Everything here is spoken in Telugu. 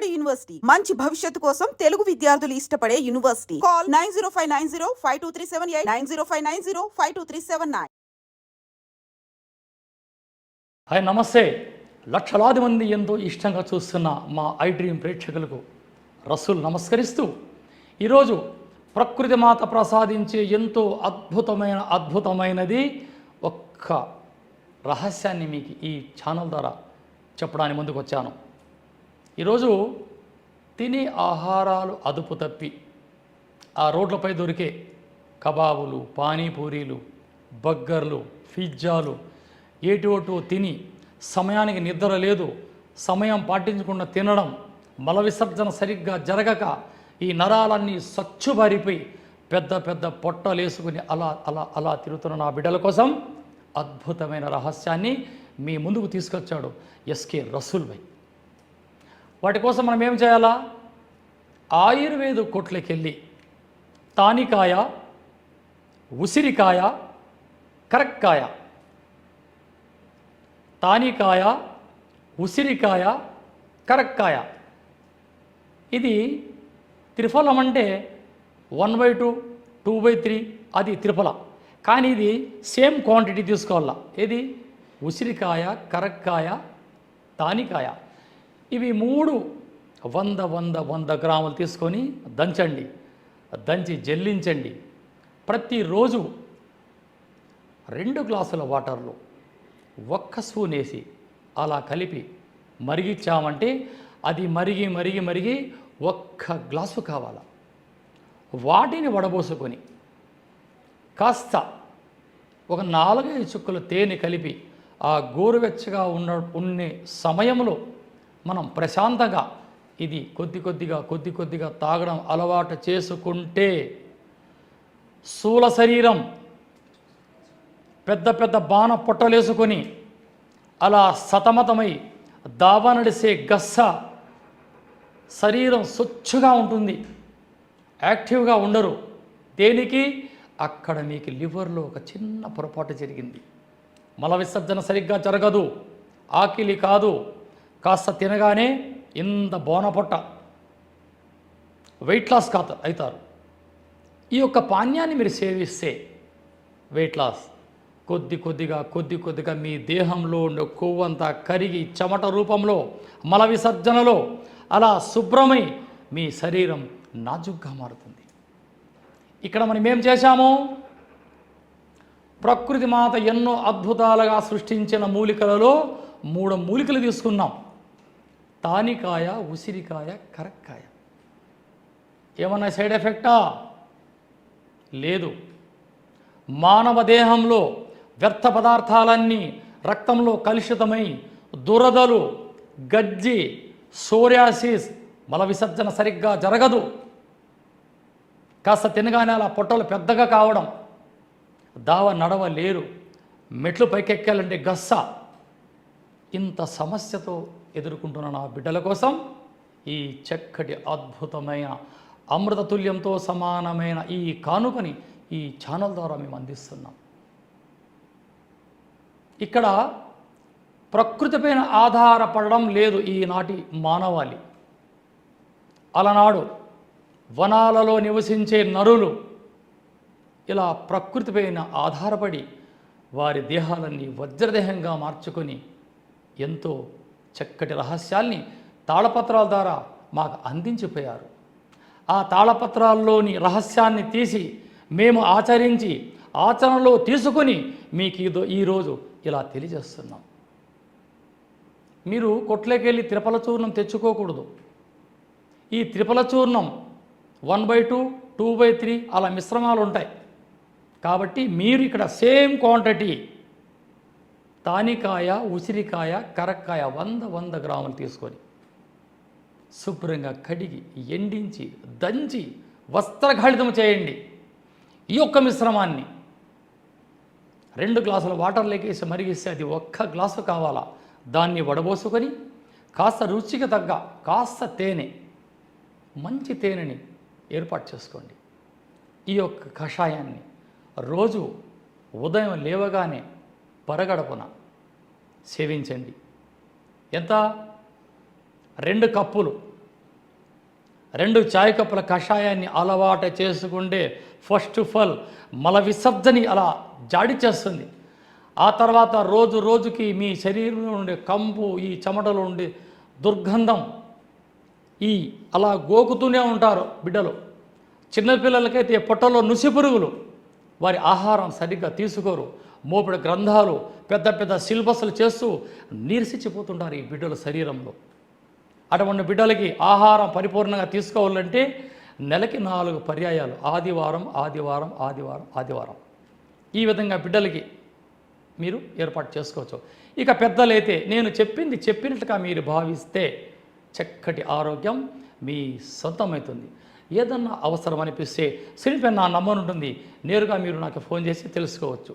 విజయవాడ యూనివర్సిటీ. మంచి భవిష్యత్తు కోసం తెలుగు విద్యార్థులు ఇష్టపడే university. Call nine zero five nine zero five two three seven eight nine zero five nine zero five two three seven nine. Hi నమస్తే. లక్షలాది మంది ఎంతో ఇష్టంగా చూస్తున్న మా ఐ డ్రీమ్ ప్రేక్షకులకు రసూల్ నమస్కరిస్తూ ఈరోజు ప్రకృతి మాత ప్రసాదించే ఎంతో అద్భుతమైన అద్భుతమైనది ఒక్క రహస్యాన్ని మీకు ఈ ఛానల్ ద్వారా చెప్పడానికి ముందుకు వచ్చాను ఈరోజు తినే ఆహారాలు అదుపు తప్పి. ఆ రోడ్లపై దొరికే కబాబులు పానీపూరీలు బగ్గర్లు పిజ్జాలు ఏటోటో తిని సమయానికి నిద్ర లేదు సమయం పాటించకుండా తినడం మల విసర్జన సరిగ్గా జరగక ఈ నరాలన్నీ సచ్చుబారిపోయి పెద్ద పెద్ద పొట్టలేసుకుని అలా అలా అలా తిరుగుతున్న నా బిడ్డల కోసం అద్భుతమైన రహస్యాన్ని మీ ముందుకు తీసుకొచ్చాడు ఎస్కే రసూల్ భాయ్. వాటి కోసం మనం ఏం చేయాలా? ఆయుర్వేద కొట్లకెళ్ళి తానికాయ ఉసిరికాయ కరక్కాయ. తానికాయ ఉసిరికాయ కరక్కాయ. ఇది త్రిఫలం అంటే one by two two by three అది త్రిఫల. కానీ ఇది సేమ్ క్వాంటిటీ తీసుకోవాలా? ఏది? ఉసిరికాయ కరక్కాయ తానికాయ. ఇవి మూడు వంద వంద వంద గ్రాములు తీసుకొని దంచండి. దంచి జల్లించండి. ప్రతిరోజు రెండు గ్లాసుల వాటర్లో ఒక్క స్పూన్ వేసి అలా కలిపి మరిగిచ్చామంటే అది మరిగి మరిగి మరిగి ఒక్క గ్లాసు కావాలా. వాటిని వడబోసుకొని కాస్త ఒక నాలుగైదు చుక్కలు తేనె కలిపి ఆ గోరువెచ్చగా ఉన్న ఉండే సమయంలో మనం ప్రశాంతంగా ఇది కొద్ది కొద్దిగా కొద్ది కొద్దిగా తాగడం అలవాటు చేసుకుంటే స్థూల శరీరం పెద్ద పెద్ద బాణ పొట్టలేసుకొని అలా సతమతమై దావా నడిసే గస్స శరీరం స్వచ్ఛగా ఉంటుంది యాక్టివ్గా ఉండరు. దేనికి? అక్కడ మీకు లివర్లో ఒక చిన్న పొరపాటు జరిగింది. మల విసర్జన సరిగ్గా జరగదు ఆకిలి కాదు. కాస్త తినగానే ఇంత బోనపొట్ట. వెయిట్ లాస్ కాత అవుతారు ఈ యొక్క పానీయాన్ని మీరు సేవిస్తే వెయిట్ లాస్ కొద్ది కొద్దిగా కొద్ది కొద్దిగా మీ దేహంలో ఉండే కొవ్వంతా కరిగి చెమట రూపంలో మల విసర్జనలో అలా శుభ్రమై మీ శరీరం నాజుగ్గా మారుతుంది. ఇక్కడ మనం ఏం చేశాము? ప్రకృతి మాత ఎన్నో అద్భుతాలుగా సృష్టించిన మూలికలలో మూడు మూలికలు తీసుకున్నాం. తానికాయ ఉసిరికాయ కరక్కాయ. ఏమన్నా సైడ్ ఎఫెక్టా? లేదు. మానవ దేహంలో వ్యర్థ పదార్థాలన్నీ రక్తంలో కలుషితమై దురదలు గజ్జి సోరియాసిస్ మల విసర్జన సరిగ్గా జరగదు. కాస్త తినగానే అలా పొట్టలు పెద్దగా కావడం. దావ నడవ లేరు. మెట్లు పైకెక్కాలంటే గస్స. ఇంత సమస్యతో ఎదుర్కొంటున్న నా బిడ్డల కోసం ఈ చక్కటి అద్భుతమైన అమృతతుల్యంతో సమానమైన ఈ కానుకని ఈ ఛానల్ ద్వారా మేము అందిస్తున్నాం. ఇక్కడ ప్రకృతిపైన ఆధారపడడం లేదు ఈనాటి మానవాళి. అలనాడు వనాలలో నివసించే నరులు ఇలా ప్రకృతిపైన ఆధారపడి వారి దేహాలన్నీ వజ్రదేహంగా మార్చుకొని ఎంతో చక్కటి రహస్యాల్ని తాళపత్రాల ద్వారా మాకు అందించిపోయారు. ఆ తాళపత్రాల్లోని రహస్యాన్ని తీసి మేము ఆచరించి ఆచరణలో తీసుకొని మీకు ఇదో ఈరోజు ఇలా తెలియజేస్తున్నాం. మీరు కొట్లోకెళ్ళి త్రిపల చూర్ణం తెచ్చుకోకూడదు. ఈ త్రిపల చూర్ణం one by two two by three అలా మిశ్రమాలు ఉంటాయి. కాబట్టి మీరు ఇక్కడ సేమ్ క్వాంటిటీ తానికాయ ఉసిరికాయ కరక్కాయ వంద వంద గ్రాములు తీసుకొని శుభ్రంగా కడిగి ఎండించి దంచి వస్త్రఘాళితం చేయండి. ఈ యొక్క మిశ్రమాన్ని రెండు గ్లాసుల వాటర్ లేకేసి మరిగిస్తే అది ఒక్క గ్లాసు కావాలా? దాన్ని వడబోసుకొని కాస్త రుచికి తగ్గ కాస్త తేనె మంచి తేనెని ఏర్పాటు చేసుకోండి. ఈ యొక్క కషాయాన్ని రోజు ఉదయం లేవగానే పరగడపున సేవించండి. ఎంత? రెండు కప్పులు. రెండు చాయ్ కప్పుల కషాయాన్ని అలవాటు చేసుకుంటే ఫస్ట్ ఆఫ్ ఆల్ మల విసర్జని అలా జాడి చేస్తుంది. ఆ తర్వాత రోజు రోజుకి మీ శరీరంలో ఉండే కంపు ఈ చెమటలో ఉండే దుర్గంధం ఈ అలా గోకుతూనే ఉంటారు బిడ్డలు. చిన్నపిల్లలకైతే పొట్టలో నుసి పురుగులు వారి ఆహారం సరిగ్గా తీసుకోరు. మోపిడి గ్రంథాలు పెద్ద పెద్ద సిలబస్లు చేస్తూ నీరసించిపోతుంటారు ఈ బిడ్డల శరీరంలో. అటువంటి బిడ్డలకి ఆహారం పరిపూర్ణంగా తీసుకోవాలంటే నెలకి నాలుగు పర్యాయాలు. ఆదివారం ఆదివారం ఆదివారం ఆదివారం. ఈ విధంగా బిడ్డలకి మీరు ఏర్పాటు చేసుకోవచ్చు. ఇక పెద్దలైతే నేను చెప్పింది చెప్పినట్టుగా మీరు భావిస్తే చక్కటి ఆరోగ్యం మీ సొంతమవుతుంది ఏదన్నా అవసరం అనిపిస్తే స్క్రీన్పై నా నంబర్ ఉంటుంది నేరుగా మీరు నాకు ఫోన్ చేసి తెలుసుకోవచ్చు.